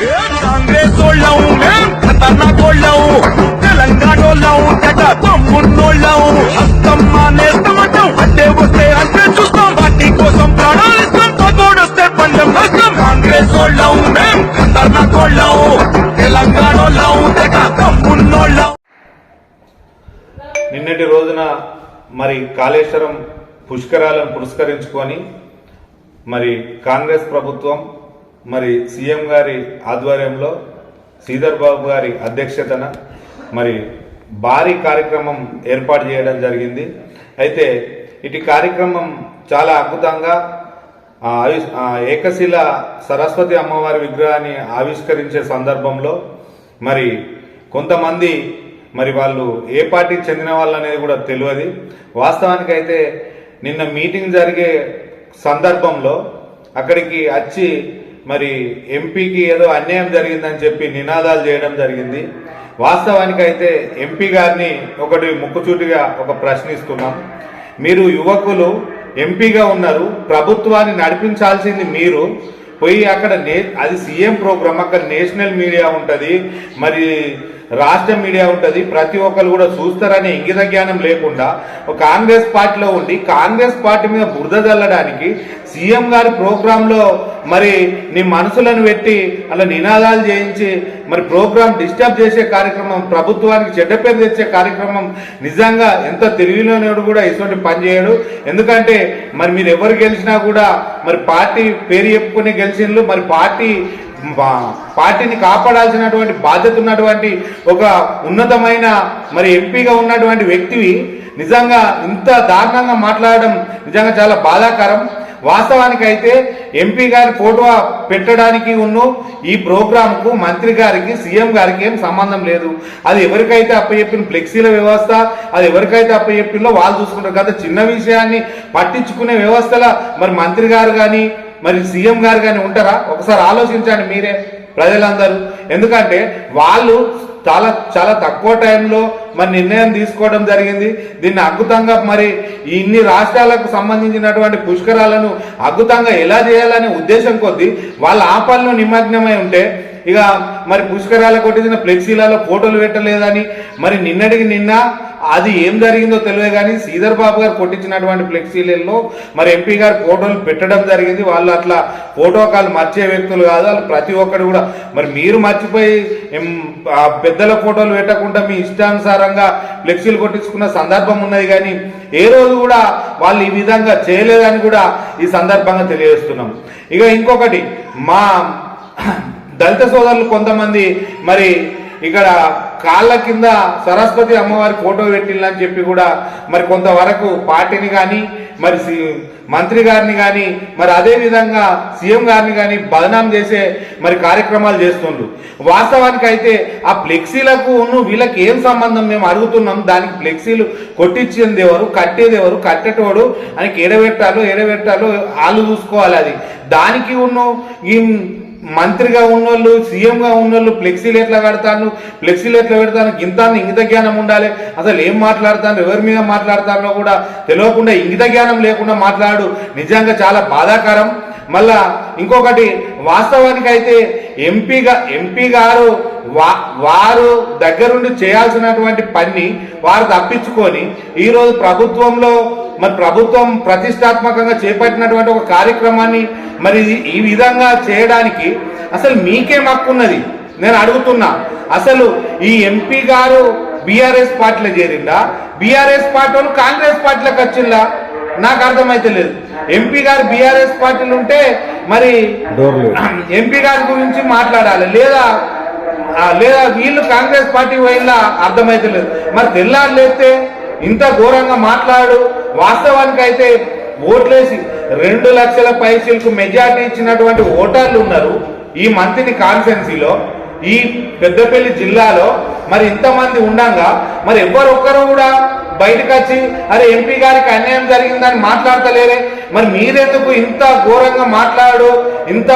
కాంగ్రెస్ వాళ్ళం మేం ఖతర్నాక్ వాళ్ళం తెలంగాణ వాళ్ళం తెగ హస్తం మానేస్తామంటాం వస్తే అంటే చూస్తాం. పార్టీ కోసం ప్రాణాలు ఇస్తాం పందెం కాంగ్రెస్ వాళ్ళం మేం ఖతర్నాక్ వాళ్ళం తెలంగాణ వాళ్ళం తెగ నిన్నటి రోజున మరి కాళేశ్వరం పుష్కరాలను పురస్కరించుకొని మరి కాంగ్రెస్ ప్రభుత్వం మరి సీఎం గారి ఆధ్వర్యంలో శ్రీధర్ బాబు గారి అధ్యక్షతన మరి భారీ కార్యక్రమం ఏర్పాటు చేయడం జరిగింది. అయితే ఇటు కార్యక్రమం చాలా అద్భుతంగా ఏకశిల సరస్వతి అమ్మవారి విగ్రహాన్ని ఆవిష్కరించే సందర్భంలో మరి కొంతమంది మరి వాళ్ళు ఏ పార్టీకి చెందిన వాళ్ళు అనేది కూడా తెలియదు. వాస్తవానికి అయితే నిన్న మీటింగ్ జరిగే సందర్భంలో అక్కడికి వచ్చి మరి ఎంపీకి ఏదో అన్యాయం జరిగిందని చెప్పి నినాదాలు చేయడం జరిగింది. వాస్తవానికి అయితే ఎంపీ గారిని ఒకటి ముక్కుచూటిగా ఒక ప్రశ్నిస్తున్నాం. మీరు యువకులు ఎంపీగా ఉన్నారు ప్రభుత్వాన్ని నడిపించాల్సింది మీరు. పోయి అక్కడ నే అది సీఎం ప్రోగ్రామ్ అక్కడ నేషనల్ మీడియా ఉంటుంది మరి రాష్ట్ర మీడియా ఉంటుంది ప్రతి ఒక్కరు కూడా చూస్తారనే ఇంగిత జ్ఞానం లేకుండా కాంగ్రెస్ పార్టీలో ఉండి కాంగ్రెస్ పార్టీ మీద బురద చల్లడానికి సీఎం గారి ప్రోగ్రాంలో మరి నీ మనసులను పెట్టి అలా నినాదాలు చేయించి మరి ప్రోగ్రాం డిస్టర్బ్ చేసే కార్యక్రమం ప్రభుత్వానికి చెడ్డ పేరు తెచ్చే కార్యక్రమం నిజంగా ఎంత తెలివిలోనేడు కూడా ఇటువంటి పని చేయడు. ఎందుకంటే మరి మీరు ఎవరు గెలిచినా కూడా మరి పార్టీ పేరు చెప్పుకునే గెలిచినలు మరి పార్టీ పార్టీని కాపాడాల్సినటువంటి బాధ్యత ఉన్నటువంటి ఒక ఉన్నతమైన మరి ఎంపీగా ఉన్నటువంటి వ్యక్తివి నిజంగా ఇంత దారుణంగా మాట్లాడడం నిజంగా చాలా బాధాకరం. వాస్తవానికి అయితే ఎంపీ గారి ఫోటో పెట్టడానికి ఉన్న ఈ ప్రోగ్రామ్కు మంత్రి గారికి సీఎం గారికి ఏం సంబంధం లేదు. అది ఎవరికైతే అప్పచెప్పిన ఫ్లెక్సీల వ్యవస్థ అది ఎవరికైతే అప్పచెప్పిందో వాళ్ళు చూసుకుంటారు కదా చిన్న విషయాన్ని పట్టించుకునే వ్యవస్థల మరి మంత్రి గారు కానీ మరి సీఎం గారు కానీ ఉంటారా? ఒకసారి ఆలోచించండి మీరే ప్రజలందరూ. ఎందుకంటే వాళ్ళు చాలా చాలా తక్కువ టైంలో మరి నిర్ణయం తీసుకోవడం జరిగింది. దీన్ని అద్భుతంగా మరి ఇన్ని రాష్ట్రాలకు సంబంధించినటువంటి పుష్కరాలను అద్భుతంగా ఎలా చేయాలనే ఉద్దేశం కొద్దీ వాళ్ళ ఆపాలను నిమగ్నమై ఉంటే ఇక మరి పుష్కరాల కొట్టించిన ఫ్లెక్సీలలో ఫోటోలు పెట్టలేదని మరి నిన్నటికి నిన్న అది ఏం జరిగిందో తెలియదు కానీ శ్రీధర్ బాబు గారు కొట్టించినటువంటి ఫ్లెక్సీలలో మరి ఎంపీ గారు ఫోటోలు పెట్టడం జరిగింది. వాళ్ళు అట్లా ఫోటో కాల్ మర్చే వ్యక్తులు కాదు. వాళ్ళు ప్రతి ఒక్కరు కూడా మరి మీరు మర్చిపోయి పెద్దల ఫోటోలు పెట్టకుండా మీ ఇష్టానుసారంగా ఫ్లెక్సీలు కొట్టించుకున్న సందర్భం ఉన్నది కానీ ఏ రోజు కూడా వాళ్ళు ఈ విధంగా చేయలేదని కూడా ఈ సందర్భంగా తెలియజేస్తున్నాం. ఇక ఇంకొకటి మా దళిత సోదరులు కొంతమంది మరి ఇక్కడ కాళ్ళ కింద సరస్వతి అమ్మవారి ఫోటో పెట్టిల్లని చెప్పి కూడా మరి కొంతవరకు పార్టీని కానీ మరి సి- మంత్రి గారిని కానీ మరి అదే విధంగా సీఎం గారిని కానీ బదనాం చేసే మరి కార్యక్రమాలు చేస్తుండ్రు. వాస్తవానికి అయితే ఆ ఫ్లెక్సీలకు వీళ్ళకి ఏం సంబంధం మేము అడుగుతున్నాం దానికి ఫ్లెక్సీలు కొట్టించింది ఎవరు కట్టేది ఎవరు కట్టేటోడు అని ఎడబెట్టాలో ఎడబెట్టాలో వాళ్ళు చూసుకోవాలి అది. దానికి ఉన్న ఈ మంత్రిగా ఉన్నోళ్ళు సీఎంగా ఉన్నోళ్ళు ఫ్లెక్సీలు ఎట్లా పెడతాను ఫ్లెక్సీలు ఎట్లా పెడతాను ఇంత ఇంగిత జ్ఞానం ఉండాలి. అసలు ఏం మాట్లాడతాను ఎవరి మీద మాట్లాడతానో కూడా తెలియకుండా ఇంగిత జ్ఞానం లేకుండా మాట్లాడు. నిజంగా చాలా బాధాకరం. మళ్ళా ఇంకొకటి వాస్తవానికి అయితే ఎంపీగా ఎంపీ గారు వా వారు దగ్గరుండి చేయాల్సినటువంటి పని వారు తప్పించుకొని ఈరోజు ప్రభుత్వంలో మరి ప్రభుత్వం ప్రతిష్టాత్మకంగా చేపట్టినటువంటి ఒక కార్యక్రమాన్ని మరి ఈ విధంగా చేయడానికి అసలు మీకేం హక్కున్నది. నేను అడుగుతున్నా అసలు ఈ ఎంపీ గారు బీఆర్ఎస్ పార్టీలో చేరిందా? బీఆర్ఎస్ పార్టీ వాళ్ళు కాంగ్రెస్ పార్టీలకు వచ్చిందా? నాకు అర్థమైతే లేదు. ఎంపీ గారు బీఆర్ఎస్ పార్టీలు ఉంటే మరి ఎంపీ గారి గురించి మాట్లాడాలి. లేదా లేదా వీళ్ళు కాంగ్రెస్ పార్టీ పోయిందా అర్థమైతే లేదు. మరి తెల్లారు లేస్తే ఇంత ఘోరంగా మాట్లాడు. వాస్తవానికి అయితే ఓట్లేసి రెండు లక్షల పైసలకు మెజార్టీ ఇచ్చినటువంటి ఓటర్లు ఉన్నారు ఈ మంత్రిని కాన్స్టెన్సీలో ఈ పెద్దపల్లి జిల్లాలో. మరి ఇంతమంది ఉండంగా మరి ఎవరొక్కరు కూడా బయటకు వచ్చి అరే ఎంపీ గారికి అన్యాయం జరిగిందని మాట్లాడతలేరే? మరి మీరెందుకు ఇంత ఘోరంగా మాట్లాడు? ఇంత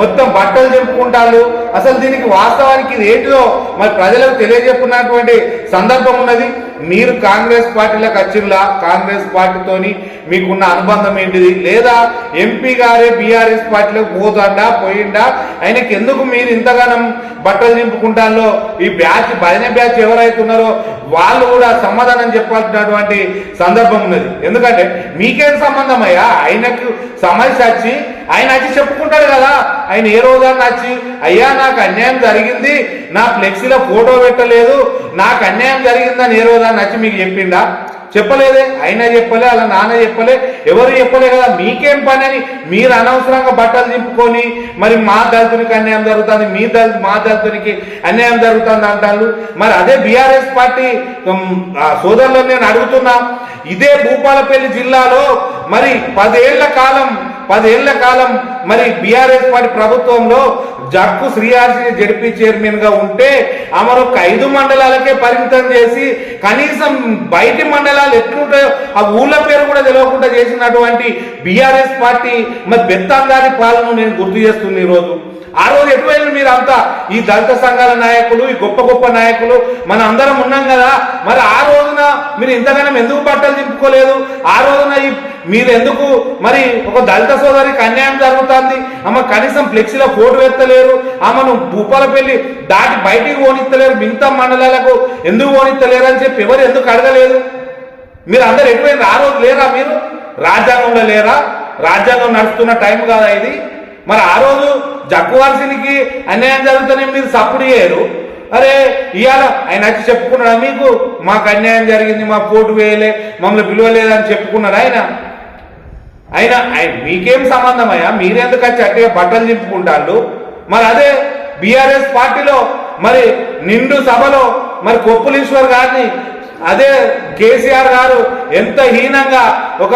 మొత్తం బట్టలు చెప్పుకుంటారు అసలు దీనికి వాస్తవానికి ఇది ఏంటిదో మరి ప్రజలకు తెలియజెప్పుకున్నటువంటి సందర్భం ఉన్నది. మీరు కాంగ్రెస్ పార్టీలోకి వచ్చిందా కాంగ్రెస్ పార్టీతోని మీకున్న అనుబంధం ఏంటిది? లేదా ఎంపీ గారే బీఆర్ఎస్ పార్టీలోకి పోతాడా పోయిండా? ఆయనకి ఎందుకు మీరు ఇంతగానం బట్టలు నింపుకుంటాలో ఈ బ్యాచ్ భజన బ్యాచ్ ఎవరైతున్నారో వాళ్ళు కూడా సమాధానం చెప్పాల్సినటువంటి సందర్భం ఉన్నది. ఎందుకంటే మీకేం సంబంధం అయ్యా ఆయనకు సమస్య వచ్చి ఆయన వచ్చి చెప్పుకుంటాడు కదా. ఆయన ఏ రోజన్నా వచ్చి అయ్యా నాకు అన్యాయం జరిగింది. నా ఫ్లెక్సీలో ఫోటో పెట్టలేదు. నాకు అన్యాయం జరిగిందని ఏ రోజన్నా వచ్చి మీకు చెప్పిండా? చెప్పలేదే. ఆయన చెప్పలే అలా నాన్న చెప్పలే. ఎవరు చెప్పలే కదా. మీకేం పని అని మీరు అనవసరంగా బట్టలు దింపుకొని మరి మా దళితునికి అన్యాయం జరుగుతుంది. మీ దళిత మా దళితునికి అన్యాయం జరుగుతుంది అంటారు. మరి అదే బీఆర్ఎస్ పార్టీ సోదరులను నేను అడుగుతున్నా. ఇదే భూపాలపల్లి జిల్లాలో మరి పదేళ్ళ కాలం పదేళ్ళ కాలం మరి బీఆర్ఎస్ పార్టీ ప్రభుత్వంలో జక్కు శ్రీహార్సిని జడ్పీ చైర్మన్గా ఉంటే ఆమెను ఒక ఐదు మండలాలకే పరిమితం చేసి కనీసం బయటి మండలాలు ఎట్లుంటాయో ఆ ఊళ్ళ పేరు కూడా తెలియకుండా చేసినటువంటి బీఆర్ఎస్ పార్టీ మరి బెత్తందారి పాలన నేను గుర్తు చేస్తుంది ఈ రోజు. ఆ రోజు ఎటువైనా మీరు అంతా ఈ దళిత సంఘాల నాయకులు ఈ గొప్ప గొప్ప నాయకులు మన అందరం ఉన్నాం కదా. మరి ఆ రోజున మీరు ఇంతగానం ఎందుకు బట్టలు దింపుకోలేదు ఆ రోజున ఈ మీరు ఎందుకు మరి ఒక దళిత సోదరికి అన్యాయం జరుగుతుంది? ఆమె కనీసం ఫ్లెక్సీలో ఫోటో ఎత్తలేరు ఆమెను భూపాలపల్లి దాటి బయటికి ఓనిస్తలేరు మిగతా మండలాలకు ఎందుకు ఓనిస్తలేరు అని చెప్పి ఎవరు ఎందుకు అడగలేదు? మీరు అందరు ఎటువైనా ఆ రోజు లేరా మీరు? రాజ్యాంగంలో లేరా? రాజ్యాంగం నడుస్తున్న టైం కాదా ఇది? మరి ఆ రోజు జగ్గువాల్సినికి అన్యాయం జరుగుతుందని మీరు సప్పుడు చేయరు. అరే ఇవాళ ఆయన వచ్చి చెప్పుకున్నాడా మీకు? మాకు అన్యాయం జరిగింది మా పోటు వేయలే మమ్మల్ని పిలవలేదని చెప్పుకున్నాడు ఆయన? అయినా ఆయన మీకేం సంబంధం అయ్యా? మీరెందుకు వచ్చి అట్టే బట్టలు దింపుకుంటారు మరి అదే బీఆర్ఎస్ పార్టీలో మరి నిండు సభలో మరి కొప్పులీశ్వర్ గారిని అదే కేసీఆర్ గారు ఎంత హీనంగా ఒక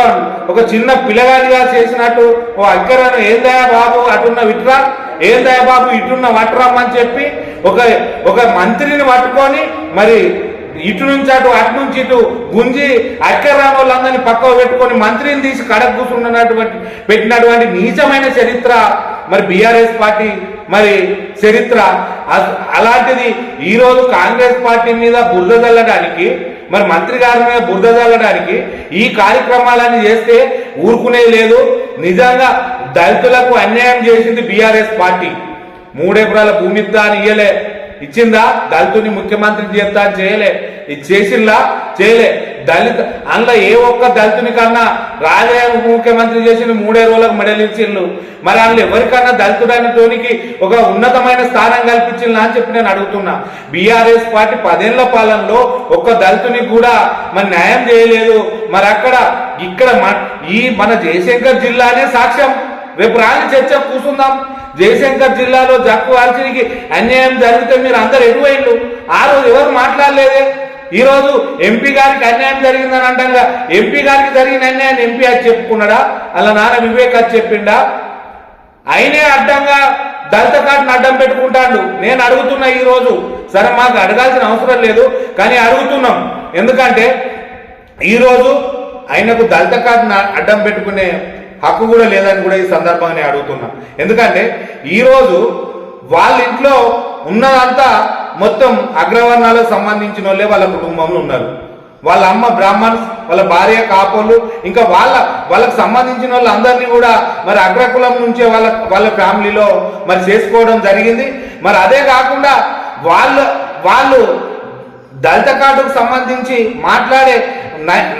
ఒక చిన్న పిల్లగాడిగా చేసినట్టు ఓ అక్కరను ఏందయ్యా బాబు అటున్న విట్రా? ఏందయ్యా బాబు ఇటున్న వట్రమ్మని చెప్పి ఒక ఒక మంత్రిని పట్టుకొని మరి ఇటు నుంచి అటు అటు నుంచి ఇటు గుంజి అక్కరాని వాళ్ళందరినీ పక్కకు పెట్టుకొని మంత్రిని తీసి కడకు కూర్చున్నటువంటి పెట్టినటువంటి నీచమైన చరిత్ర మరి బీఆర్ఎస్ పార్టీ మరి చరిత్ర. అలాంటిది ఈరోజు కాంగ్రెస్ పార్టీ మీద బురద చల్లడానికి మరి మంత్రి గారి మీద బురద చల్లడానికి ఈ కార్యక్రమాలన్నీ చేస్తే ఊరుకునేది లేదు. నిజంగా దళితులకు అన్యాయం చేసింది బీఆర్ఎస్ పార్టీ. మూడెకరాల భూమి దాని ఇయ్యలే. ఇచ్చిందా? దళితుని ముఖ్యమంత్రి చేస్తా అని చేయలే. ఇది చేసిందా? చేయలే. దళిత అందులో ఏ ఒక్క దళితుని కన్నా రాజయ్య ముఖ్యమంత్రి చేసిన మూడే రోజులకు మెడల్ ఇచ్చిండ్రు మరి అందులో ఎవరికన్నా దళితుడైన తోనికి ఒక ఉన్నతమైన స్థానం కల్పించిందా అని చెప్పి నేను అడుగుతున్నా. బీఆర్ఎస్ పార్టీ పదేళ్ళ పాలనలో ఒక్క దళితునికి కూడా మరి న్యాయం చేయలేదు. మరి అక్కడ ఇక్కడ మన- ఈ మన జయశంకర్ జిల్లానే సాక్ష్యం. రేపు రాని చర్చ కూర్చుందాం. జయశంకర్ జిల్లాలో జక్కు వాల్సినికి అన్యాయం జరిగితే మీరు అందరు ఎటువైండు ఆ రోజు ఎవరు మాట్లాడలేదే? ఈరోజు ఎంపీ గారికి అన్యాయం జరిగిందని అంటాగా ఎంపీ గారికి జరిగిన అన్యాయం ఎంపీ అది చెప్పుకున్నాడా? అలా నాన్న వివేక్ అది చెప్పిండా? అయినే అడ్డంగా దళిత కార్డును అడ్డం పెట్టుకుంటాడు. నేను అడుగుతున్నా ఈరోజు సరే మాకు అడగాల్సిన అవసరం లేదు కానీ అడుగుతున్నాం. ఎందుకంటే ఈరోజు ఆయనకు దళిత కార్డును అడ్డం పెట్టుకునే హక్కు కూడా లేదని కూడా ఈ సందర్భంగా అడుగుతున్నా. ఎందుకంటే ఈరోజు వాళ్ళ ఇంట్లో ఉన్నదంతా మొత్తం అగ్రవర్ణాలకు సంబంధించిన వాళ్ళే వాళ్ళ కుటుంబంలో ఉన్నారు. వాళ్ళ అమ్మ బ్రాహ్మణ్స్ వాళ్ళ భార్య కాపోలు ఇంకా వాళ్ళ వాళ్ళకి సంబంధించిన వాళ్ళందరినీ కూడా మరి అగ్రకులం నుంచే వాళ్ళ వాళ్ళ ఫ్యామిలీలో మరి చేసుకోవడం జరిగింది. మరి అదే కాకుండా వాళ్ళు వాళ్ళు దళిత కార్డుకు సంబంధించి మాట్లాడే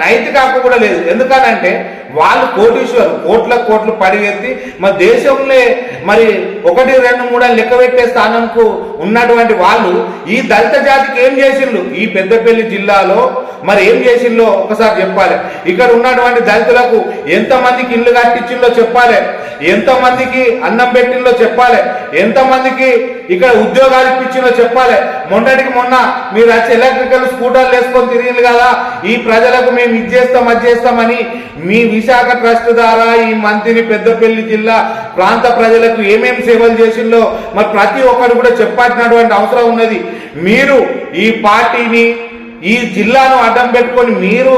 నైతిక హక్కు కూడా లేదు. ఎందుకనంటే వాళ్ళు కోటీశ్వరు కోట్ల కోట్లు పడిగెత్తి మన దేశంలో మరి ఒకటి రెండు మూడు లెక్క పెట్టే స్థానంకు ఉన్నటువంటి వాళ్ళు ఈ దళిత జాతికి ఏం చేసిండ్రు? ఈ పెద్దపల్లి జిల్లాలో మరి ఏం చేసిందో ఒకసారి చెప్పాలి. ఇక్కడ ఉన్నటువంటి దళితులకు ఎంతమందికి ఇల్లు కట్టించిందో చెప్పాలి. ఎంతమందికి అన్నం పెట్టిందో చెప్పాలి. ఎంతమందికి ఇక్కడ ఉద్యోగాలు ఇప్పించిందో చెప్పాలి. మొన్నటికి మొన్న మీరు వచ్చి ఎలక్ట్రికల్ స్కూటర్లు వేసుకొని తిరిగింది కదా ఈ ప్రజలకు మేము ఇది చేస్తాం అది చేస్తామని మీ విశాఖ ట్రస్ట్ ద్వారా ఈ మంత్రిని పెద్దపల్లి జిల్లా ప్రాంత ప్రజలకు ఏమేమి సేవలు చేసిందో మరి ప్రతి ఒక్కరు కూడా చెప్పాల్సినటువంటి అవసరం ఉన్నది. మీరు ఈ పార్టీని ఈ జిల్లాను అడ్డం పెట్టుకొని మీరు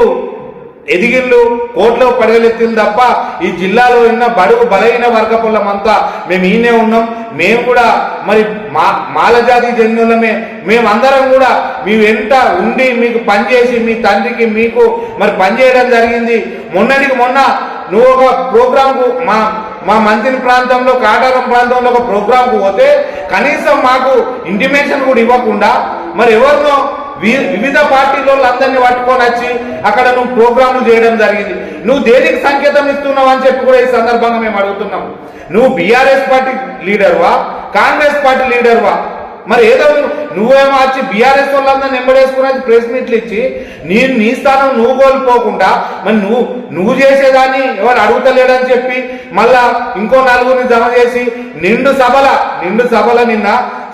ఎదిగిళ్ళు కోట్లో పడగలెత్తింది తప్ప ఈ జిల్లాలో ఉన్న బడుగు బలహీన వర్గపులమంతా మేము ఈయనే ఉన్నాం. మేము కూడా మరి మా మాలజాతి జన్యులమే. మేమందరం కూడా మీ వెంట ఉండి మీకు పనిచేసి మీ తండ్రికి మీకు మరి పనిచేయడం జరిగింది. మొన్నటికి మొన్న నువ్వు ఒక ప్రోగ్రాంకు మా మా మంత్రి ప్రాంతంలో కాటారం ప్రాంతంలో ఒక ప్రోగ్రాంకు పోతే కనీసం మాకు ఇంటిమేషన్ కూడా ఇవ్వకుండా మరి ఎవరినో వివిధ పార్టీలో అందరినీ పట్టుకొని వచ్చి అక్కడ నువ్వు ప్రోగ్రాంలు చేయడం జరిగింది. నువ్వు దేనికి సంకేతం ఇస్తున్నావు అని చెప్పి కూడా ఈ సందర్భంగా మేము అడుగుతున్నాం. నువ్వు బీఆర్ఎస్ పార్టీ లీడర్వా? కాంగ్రెస్ పార్టీ లీడర్వా? మరి ఏదో నువ్వు- నువ్వేమో వచ్చి బీఆర్ఎస్ వాళ్ళందరినీ ఎంబడేసుకుని ప్రెస్ మీట్లు ఇచ్చి నీ నీ స్థానం నువ్వు కోల్పోకుండా మరి నువ్వు నువ్వు చేసేదాన్ని ఎవరు అడుగుతలేడని చెప్పి మళ్ళా ఇంకో నలుగురిని జమ చేసి నిండు సభల నిండు సభల నిన్న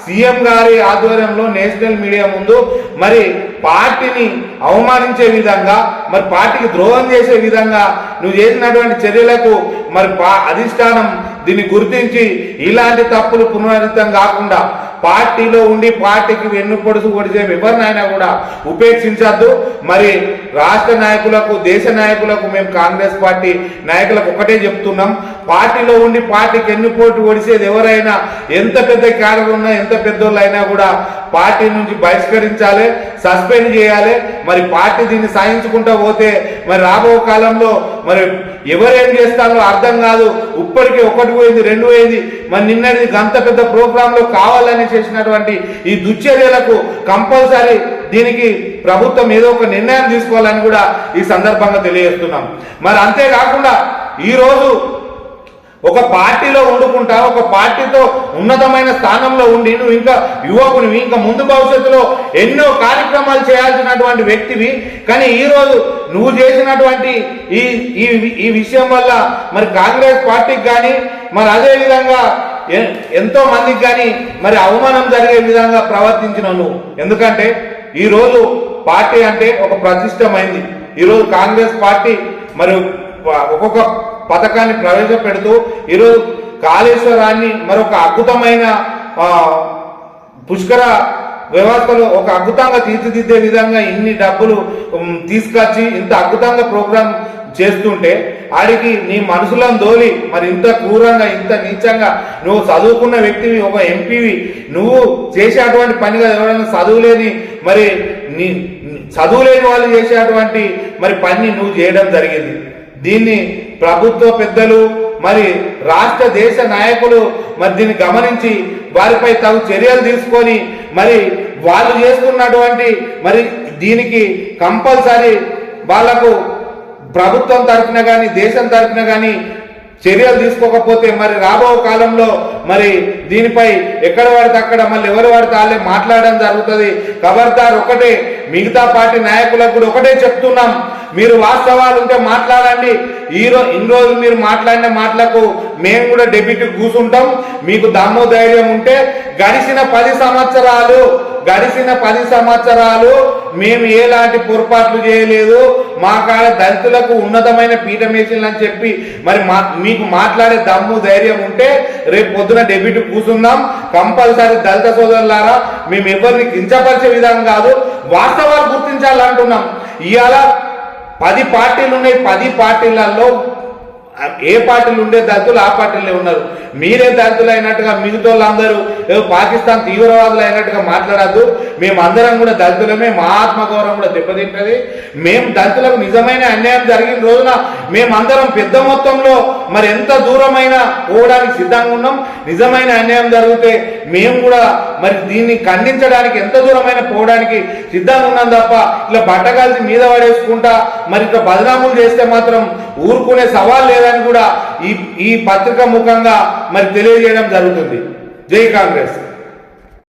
సీఎం గారి ఆధ్వర్యంలో నేషనల్ మీడియా ముందు మరి పార్టీని అవమానించే విధంగా మరి పార్టీకి ద్రోహం చేసే విధంగా నువ్వు చేసినటువంటి చర్యలకు మరి పా- అధిష్టానం దీన్ని గుర్తించి ఇలాంటి తప్పులు పునరావృతం కాకుండా పార్టీలో ఉండి పార్టీకి వెన్ను పొడుసు పొడిచే ఎవరినైనా కూడా ఉపేక్షించద్దు. మరి రాష్ట్ర నాయకులకు దేశ నాయకులకు మేము కాంగ్రెస్ పార్టీ నాయకులకు ఒకటే చెప్తున్నాం. పార్టీలో ఉండి పార్టీకి ఎన్ను పోటీ ఒడిసేది ఎవరైనా ఎంత పెద్ద క్యాడర్ ఉన్నా ఎంత పెద్దోళ్ళు అయినా కూడా పార్టీ నుంచి బహిష్కరించాలి సస్పెండ్ చేయాలి. మరి పార్టీ దీన్ని సాధించుకుంటా పోతే మరి రాబో కాలంలో మరి ఎవరేం చేస్తారో అర్థం కాదు. ఇప్పటికే ఒకటి పోయింది రెండు పోయింది. మరి నిన్నటి గంత పెద్ద ప్రోగ్రాంలో కావాలని చేసినటువంటి ఈ దుశ్చర్యలకు కంపల్సరీ దీనికి ప్రభుత్వం ఏదో ఒక నిర్ణయం తీసుకోవాలని కూడా ఈ సందర్భంగా తెలియజేస్తున్నాం. మరి అంతేకాకుండా ఈరోజు ఒక పార్టీలో వండుకుంటా ఒక పార్టీతో ఉన్నతమైన స్థానంలో ఉండి నువ్వు ఇంకా యువకునివి ఇంకా ముందు భవిష్యత్తులో ఎన్నో కార్యక్రమాలు చేయాల్సినటువంటి వ్యక్తివి. కానీ ఈ రోజు నువ్వు చేసినటువంటి ఈ ఈ ఈ విషయం వల్ల మరి కాంగ్రెస్ పార్టీకి కానీ మరి అదే విధంగా ఎంతో మందికి కానీ మరి అవమానం జరిగే విధంగా ప్రవర్తించిన నువ్వు. ఎందుకంటే ఈ రోజు పార్టీ అంటే ఒక ప్రతిష్టమైంది. ఈరోజు కాంగ్రెస్ పార్టీ మరి ఒక్కొక్క పథకాన్ని ప్రవేశపెడుతూ ఈరోజు కాళేశ్వరాన్ని మరొక అద్భుతమైన పుష్కర వ్యవస్థలో ఒక అద్భుతంగా తీర్చిదిద్దే విధంగా ఇన్ని డబ్బులు తీసుకొచ్చి ఇంత అద్భుతంగా ప్రోగ్రాం చేస్తుంటే ఆడికి నీ మనసులను దోలి మరి ఇంత క్రూరంగా ఇంత నీచంగా నువ్వు చదువుకున్న వ్యక్తివి ఒక ఎంపీవి నువ్వు చేసేటువంటి పనిగా ఎవరైనా చదువులేని మరి నీ చదువులేని వాళ్ళు చేసేటువంటి మరి పని నువ్వు చేయడం జరిగింది. దీన్ని ప్రభుత్వ పెద్దలు మరి రాష్ట్ర దేశ నాయకులు మరి దీన్ని గమనించి వారిపై తగు చర్యలు తీసుకొని మరి వాళ్ళు చేస్తున్నటువంటి మరి దీనికి కంపల్సరీ వాళ్ళకు ప్రభుత్వం తరఫున కానీ దేశం తరఫున కానీ చర్యలు తీసుకోకపోతే మరి రాబో కాలంలో మరి దీనిపై ఎక్కడ పడితే అక్కడ మళ్ళీ ఎవరు పడితే వాళ్ళే మాట్లాడడం జరుగుతుంది. ఖబర్దార్ ఒకటే మిగతా పార్టీ నాయకులకు కూడా ఒకటే చెప్తున్నాం. మీరు వాస్తవాలు ఉంటే మాట్లాడండి. ఈ రోజు ఇన్ని రోజులు మీరు మాట్లాడిన మాటలకు మేము కూడా డెబిట్ కూసుంటాం. మీకు దమ్ము ధైర్యం ఉంటే గడిచిన పది సంవత్సరాలు గడిచిన పది సంవత్సరాలు మేము ఎలాంటి పొరపాట్లు చేయలేదు. మా కాడ దళితులకు ఉన్నతమైన పీఠమేసింది అని చెప్పి మరి మా మీకు మాట్లాడే దమ్ము ధైర్యం ఉంటే రేపు పొద్దున డెబిట్ కూర్చుందాం కంపల్సరీ దళిత సోదరులారా మేము ఎవరిని కించపరిచే విధంగా కాదు. వాస్తవాలు గుర్తించాలంటున్నాం. ఇవాళ పది పార్టీలు ఉన్నాయి పది పార్టీలలో ఏ పార్టీలు ఉండే దళితులు ఆ పార్టీలే ఉన్నారు. మీరే దళితులు అయినట్టుగా మిగతా వాళ్ళందరూ పాకిస్తాన్ తీవ్రవాదులు అయినట్టుగా మాట్లాడద్దు. మేమందరం కూడా దళితులమే మా ఆత్మగౌరవం కూడా దెబ్బతింటది. మేము దళితులకు నిజమైన అన్యాయం జరిగిన రోజున మేమందరం పెద్ద మొత్తంలో మరి ఎంత దూరమైన పోవడానికి సిద్ధంగా ఉన్నాం. నిజమైన అన్యాయం జరిగితే మేము కూడా మరి దీన్ని ఖండించడానికి ఎంత దూరమైన పోవడానికి సిద్ధంగా ఉన్నాం తప్ప ఇలా బట్టగాల్సి మీద పడేసుకుంటా మరి ఇట్లా బదనాములు చేస్తే మాత్రం ఊరుకునే సవాల్ లేదని కూడా ఈ ఈ పత్రిక ముఖంగా మరి తెలియజేయడం జరుగుతుంది. జై కాంగ్రెస్.